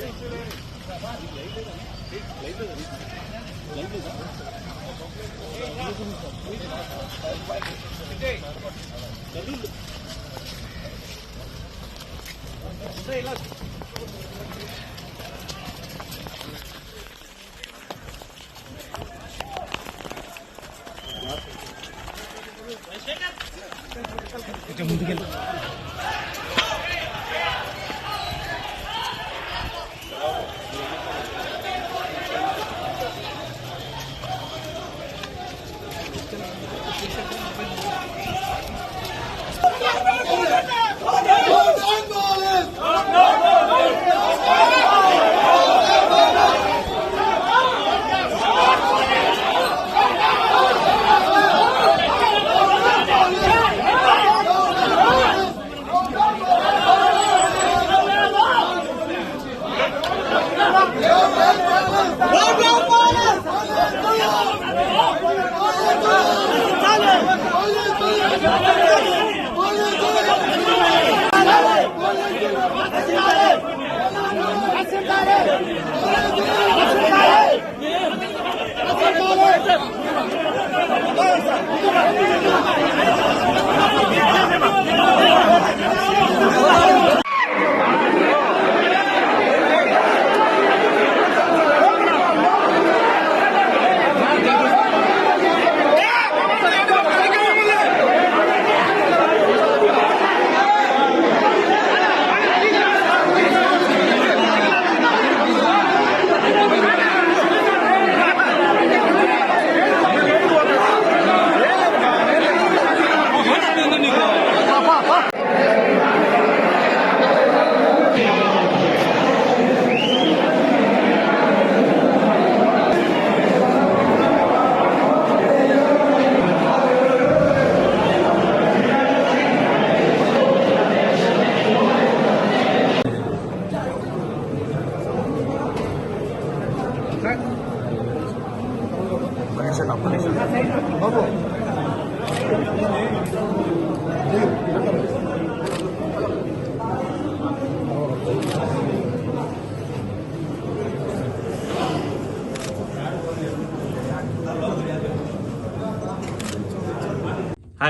Hey, look.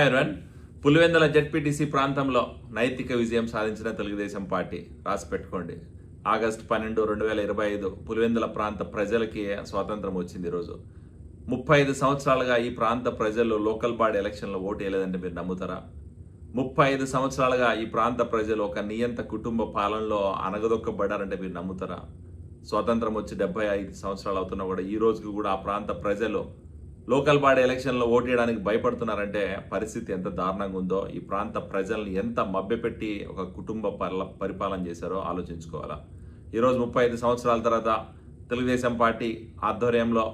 Hi everyone Pulivendula ZPTC ప్రాంతంలో నైతిక విజయం సాధించిన తెలుగుదేశం పార్టీ. రాసి పెట్టుకోండి. ఆగస్టు పన్నెండు రెండు వేల ఇరవై ఐదు పులివెందుల ప్రాంత ప్రజలకి స్వాతంత్రం వచ్చింది ఈరోజు ముప్పై ఐదు సంవత్సరాలుగా ఈ ప్రాంత ప్రజలు లోకల్ బాడీ ఎలక్షన్లో ఓటు వేయలేదంటే మీరు నమ్ముతారా? ముప్పై ఐదు సంవత్సరాలుగా ఈ ప్రాంత ప్రజలు ఒక నియంత కుటుంబ పాలనలో అనగదొక్కబడ్డారంటే మీరు నమ్ముతారా? స్వాతంత్రం వచ్చి డెబ్బై ఐదు సంవత్సరాలు అవుతున్నా కూడా ఈ రోజుకి కూడా ఆ ప్రాంత ప్రజలు లోకల్ బాడీ ఎలక్షన్లో ఓటేయడానికి భయపడుతున్నారంటే పరిస్థితి ఎంత దారుణంగా ఉందో ఈ ప్రాంత ప్రజల్ని ఎంత మభ్యపెట్టి ఒక కుటుంబ పర్ల పరిపాలన చేశారో ఆలోచించుకోవాలా. ఈరోజు ముప్పై ఐదు సంవత్సరాల తర్వాత తెలుగుదేశం పార్టీ ఆధ్వర్యంలో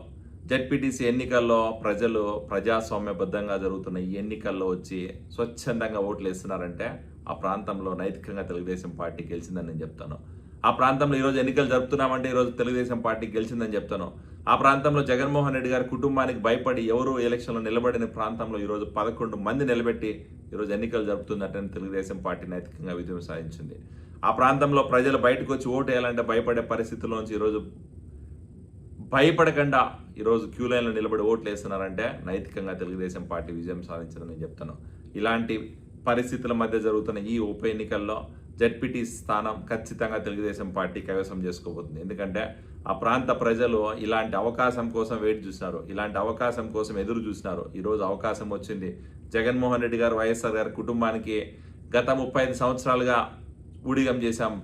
జడ్పీటీసీ ఎన్నికల్లో ప్రజలు ప్రజాస్వామ్యబద్ధంగా జరుగుతున్న ఈ ఎన్నికల్లో వచ్చి స్వచ్ఛందంగా ఓట్లు వేస్తున్నారంటే ఆ ప్రాంతంలో నైతికంగా తెలుగుదేశం పార్టీ గెలిచిందని నేను చెప్తాను. ఆ ప్రాంతంలో ఈరోజు ఎన్నికలు జరుపుతున్నామంటే ఈరోజు తెలుగుదేశం పార్టీ గెలిచిందని చెప్తాను. ఆ ప్రాంతంలో జగన్మోహన్ రెడ్డి గారి కుటుంబానికి భయపడి ఎవరు ఎలక్షన్లో నిలబడిన ప్రాంతంలో ఈరోజు పదకొండు మంది నిలబెట్టి ఈరోజు ఎన్నికలు జరుపుతుందంటే తెలుగుదేశం పార్టీ నైతికంగా విజయం సాధించింది. ఆ ప్రాంతంలో ప్రజలు బయటకు వచ్చి ఓటు వేయాలంటే భయపడే పరిస్థితుల్లోంచి ఈరోజు భయపడకుండా ఈరోజు క్యూ లైన్లో నిలబడి ఓట్లు వేస్తున్నారంటే నైతికంగా తెలుగుదేశం పార్టీ విజయం సాధించిందని నేను చెప్తాను. ఇలాంటి పరిస్థితుల మధ్య జరుగుతున్న ఈ ఉప ఎన్నికల్లో జడ్పీటీ స్థానం ఖచ్చితంగా తెలుగుదేశం పార్టీ కైవసం చేసుకోబోతుంది. ఎందుకంటే ఆ ప్రాంత ప్రజలు ఇలాంటి అవకాశం కోసం వెయిట్ చూసినారు. ఇలాంటి అవకాశం కోసం ఎదురు చూసినారు. ఈరోజు అవకాశం వచ్చింది. జగన్మోహన్ రెడ్డి గారు వైఎస్ఆర్ గారి కుటుంబానికి గత ముప్పై ఐదు సంవత్సరాలుగా ఊడిగం చేశాం.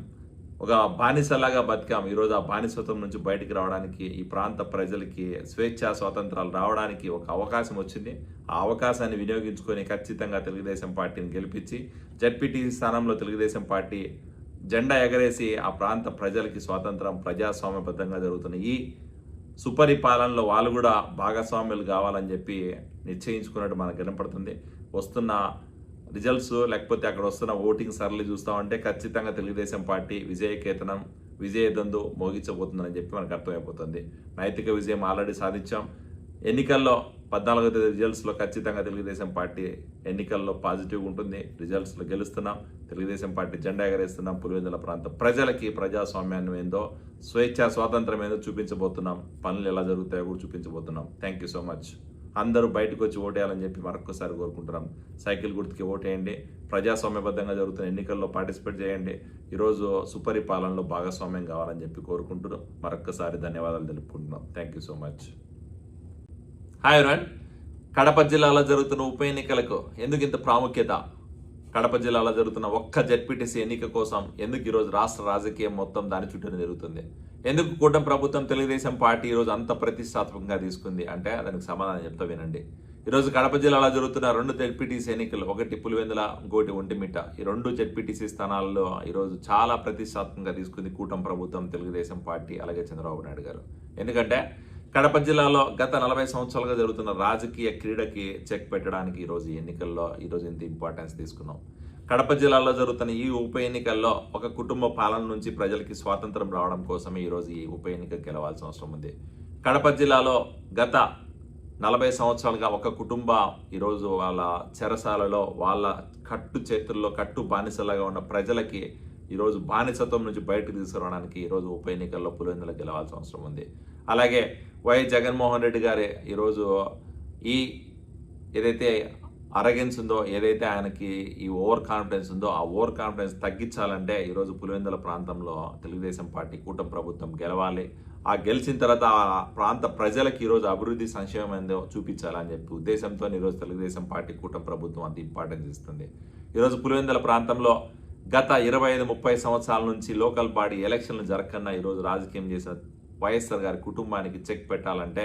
ఒక బానిసలాగా బతికాం. ఈరోజు ఆ బానిసత్వం నుంచి బయటికి రావడానికి ఈ ప్రాంత ప్రజలకి స్వేచ్ఛా స్వాతంత్రాలు రావడానికి ఒక అవకాశం వచ్చింది. ఆ అవకాశాన్ని వినియోగించుకొని ఖచ్చితంగా తెలుగుదేశం పార్టీని గెలిపించి జడ్పీటీ స్థానంలో తెలుగుదేశం పార్టీ జెండా ఎగరేసి ఆ ప్రాంత ప్రజలకి స్వాతంత్రం ప్రజాస్వామ్యబద్ధంగా జరుగుతున్న ఈ సుపరిపాలనలో వాళ్ళు కూడా భాగస్వామ్యులు కావాలని చెప్పి నిశ్చయించుకున్నట్టు మనకు కనపడుతుంది. వస్తున్న రిజల్ట్స్ లేకపోతే అక్కడ వస్తున్న ఓటింగ్ సరళి చూస్తామంటే ఖచ్చితంగా తెలుగుదేశం పార్టీ విజయకేతనం విజయదందు మోగించబోతుందని చెప్పి మనకు అర్థమైపోతుంది. నైతిక విజయం ఆల్రెడీ సాధించాం. ఎన్నికల్లో పద్నాలుగో తేదీ రిజల్ట్స్లో ఖచ్చితంగా తెలుగుదేశం పార్టీ ఎన్నికల్లో పాజిటివ్ ఉంటుంది. రిజల్ట్స్లో గెలుస్తున్నాం. తెలుగుదేశం పార్టీ జెండా ఎగరేస్తున్నాం. పులివెందుల ప్రాంతం ప్రజలకి ప్రజాస్వామ్యాన్ని ఏందో స్వేచ్ఛ స్వాతంత్రం ఏందో చూపించబోతున్నాం. పనులు ఎలా జరుగుతాయో కూడా చూపించబోతున్నాం. థ్యాంక్ యూ సో మచ్ అందరూ బయటకు వచ్చి ఓటేయాలని చెప్పి మరొకసారి కోరుకుంటున్నాం. సైకిల్ గుర్తుకి ఓటేయండి. ప్రజాస్వామ్యబద్ధంగా జరుగుతున్న ఎన్నికల్లో పార్టిసిపేట్ చేయండి. ఈరోజు సుపరిపాలనలో భాగస్వామ్యం కావాలని చెప్పి కోరుకుంటూ మరొకసారి ధన్యవాదాలు తెలుపుకుంటున్నాం. Thank you so much hi run Kadapa జిల్లాలో జరుగుతున్న ఉప ఎన్నికలకు ఎందుకు ఇంత ప్రాముఖ్యత? కడప జిల్లాలో జరుగుతున్న ఒక్క జడ్పీటీసీ ఎన్నిక కోసం ఎందుకు ఈరోజు రాష్ట్ర రాజకీయం మొత్తం దాని చుట్టూనే జరుగుతుంది ఎందుకు కూటమి ప్రభుత్వం తెలుగుదేశం పార్టీ ఈరోజు అంత ప్రతిష్టాత్మకంగా తీసుకుంది? అంటే దానికి సమాధానం చెప్తా వినండి. ఈరోజు కడప జిల్లాలో జరుగుతున్న రెండు జడ్పీటీసీ ఎన్నికలు ఒకటి పులివెందుల ఇంకోటి ఒంటిమిట్ట. ఈ రెండు జెడ్పీటీసీ స్థానాల్లో ఈరోజు చాలా ప్రతిష్టాత్మకంగా తీసుకుంది కూటమి ప్రభుత్వం తెలుగుదేశం పార్టీ అలాగే చంద్రబాబు నాయుడు గారు. ఎందుకంటే కడప జిల్లాలో గత నలభై సంవత్సరాలుగా జరుగుతున్న రాజకీయ క్రీడకి చెక్ పెట్టడానికి ఈరోజు ఎన్నికల్లో ఈరోజు ఎంత ఇంపార్టెన్స్ తీసుకున్నాం. కడప జిల్లాలో జరుగుతున్న ఈ ఉప ఎన్నికల్లో ఒక కుటుంబ పాలన నుంచి ప్రజలకి స్వాతంత్రం రావడం కోసమే ఈరోజు ఈ ఉప ఎన్నిక గెలవాల్సిన అవసరం ఉంది. కడప జిల్లాలో గత నలభై సంవత్సరాలుగా ఒక కుటుంబ ఈరోజు వాళ్ళ చెరసాలలో వాళ్ళ కట్టు చేతుల్లో కట్టు బానిసలాగా ఉన్న ప్రజలకి ఈరోజు బానిసత్వం నుంచి బయటకు తీసుకురావడానికి ఈరోజు ఉప ఎన్నికల్లో పులివెందులు గెలవాల్సిన అవసరం ఉంది. అలాగే వైఎస్ జగన్మోహన్ రెడ్డి గారి ఈరోజు ఈ ఏదైతే అరగెన్స్ ఉందో ఏదైతే ఆయనకి ఈ ఓవర్ కాన్ఫిడెన్స్ ఉందో ఆ ఓవర్ కాన్ఫిడెన్స్ తగ్గించాలంటే ఈరోజు పులివెందుల ప్రాంతంలో తెలుగుదేశం పార్టీ కూటమి ప్రభుత్వం గెలవాలి. ఆ గెలిచిన తర్వాత ఆ ప్రాంత ప్రజలకు ఈరోజు అభివృద్ధి సంక్షేమం ఏందో చూపించాలని చెప్పి ఉద్దేశంతో ఈరోజు తెలుగుదేశం పార్టీ కూటమి ప్రభుత్వం అంత ఇంపార్టెన్స్ ఇస్తుంది. ఈరోజు పులివెందుల ప్రాంతంలో గత ఇరవై ఐదు ముప్పై సంవత్సరాల నుంచి లోకల్ బాడీ ఎలక్షన్లు జరగకుండా ఈరోజు రాజకీయం చేసిన వైఎస్ఆర్ గారి కుటుంబానికి చెక్ పెట్టాలంటే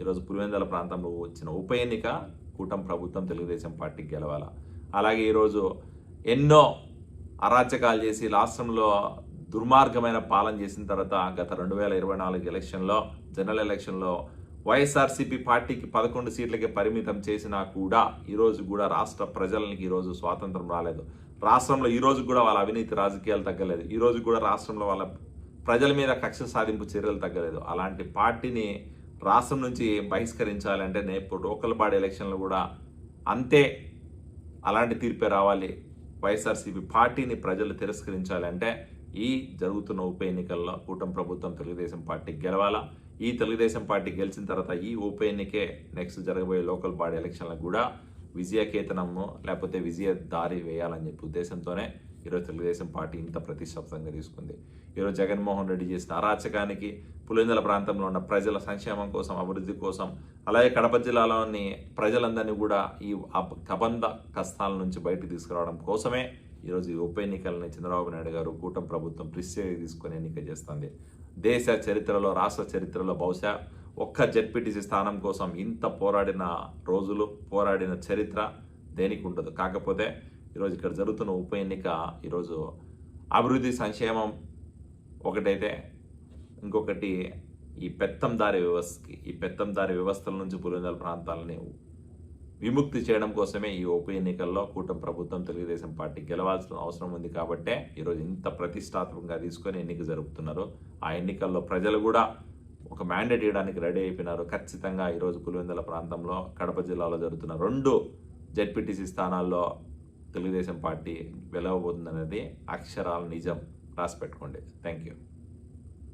ఈరోజు పులివెందల ప్రాంతంలో వచ్చిన ఉప ఎన్నిక కూటమి ప్రభుత్వం తెలుగుదేశం పార్టీకి గెలవాల. అలాగే ఈరోజు ఎన్నో అరాచకాలు చేసి రాష్ట్రంలో దుర్మార్గమైన పాలన చేసిన తర్వాత గత రెండు వేల ఇరవై నాలుగు ఎలక్షన్లో జనరల్ ఎలక్షన్లో వైఎస్ఆర్సీపీ పార్టీకి పదకొండు సీట్లకే పరిమితం చేసినా కూడా ఈరోజు కూడా రాష్ట్ర ప్రజలకి ఈరోజు స్వాతంత్రం రాలేదు. రాష్ట్రంలో ఈరోజు కూడా వాళ్ళ అవినీతి రాజకీయాలు తగ్గలేదు. ఈరోజు కూడా రాష్ట్రంలో వాళ్ళ ప్రజల మీద కక్ష సాధింపు చర్యలు తగ్గలేదు. అలాంటి పార్టీని రాష్ట్రం నుంచి బహిష్కరించాలంటే నేపు లోకల్ బాడీ ఎలక్షన్లు కూడా అంతే అలాంటి తీర్పే రావాలి. వైఎస్ఆర్సీపీ పార్టీని ప్రజలు తిరస్కరించాలంటే ఈ జరుగుతున్న ఉప ఎన్నికల్లో కూటమి ప్రభుత్వం తెలుగుదేశం పార్టీ గెలవాలా? ఈ తెలుగుదేశం పార్టీ గెలిచిన తర్వాత ఈ ఉప ఎన్నికే నెక్స్ట్ జరగబోయే లోకల్ బాడీ ఎలక్షన్లకు కూడా విజయకేతనము లేకపోతే విజయ దారి వేయాలని చెప్పి ఉద్దేశంతోనే ఈరోజు తెలుగుదేశం పార్టీ ఇంత ప్రతిష్టాత్మకంగా తీసుకుంది. ఈరోజు జగన్మోహన్ రెడ్డి చేసిన అరాచకానికి పులిందల ప్రాంతంలో ఉన్న ప్రజల సంక్షేమం కోసం అభివృద్ధి కోసం అలాగే కడప జిల్లాలోని ప్రజలందరినీ కూడా ఈ కబంధ కష్టాల నుంచి బయటకు తీసుకురావడం కోసమే ఈరోజు ఈ ఉప ఎన్నికలని చంద్రబాబు నాయుడు గారు కూటమి ప్రభుత్వం ప్రిస్టేజ్ తీసుకొని ఎన్నిక చేస్తుంది. దేశ చరిత్రలో రాష్ట్ర చరిత్రలో బహుశా ఒక్క జెడ్పీటీసీ స్థానం కోసం ఇంత పోరాడిన రోజులు పోరాడిన చరిత్ర దేనికి ఉండదు. కాకపోతే ఈరోజు ఇక్కడ జరుగుతున్న ఉప ఎన్నిక ఈరోజు అభివృద్ధి సంక్షేమం ఒకటైతే ఇంకొకటి ఈ పెత్తందారి వ్యవస్థకి ఈ పెత్తందారి వ్యవస్థల నుంచి పులివెందుల ప్రాంతాలని విముక్తి చేయడం కోసమే ఈ ఉప ఎన్నికల్లో కూటమి ప్రభుత్వం తెలుగుదేశం పార్టీ గెలవాల్సిన అవసరం ఉంది కాబట్టే ఈరోజు ఇంత ప్రతిష్టాత్మకంగా తీసుకొని ఎన్నిక జరుపుతున్నారు. ఆ ఎన్నికల్లో ప్రజలు కూడా ఒక మ్యాండేట్ ఇవ్వడానికి రెడీ అయిపోయినారు. ఖచ్చితంగా ఈరోజు పులివెందుల ప్రాంతంలో కడప జిల్లాలో జరుగుతున్న రెండు జెడ్పీటీసీ స్థానాల్లో తెలుగుదేశం పార్టీ గెలవబోతుందనేది అక్షరాల నిజం రాసి పెట్టుకోండి. Thank you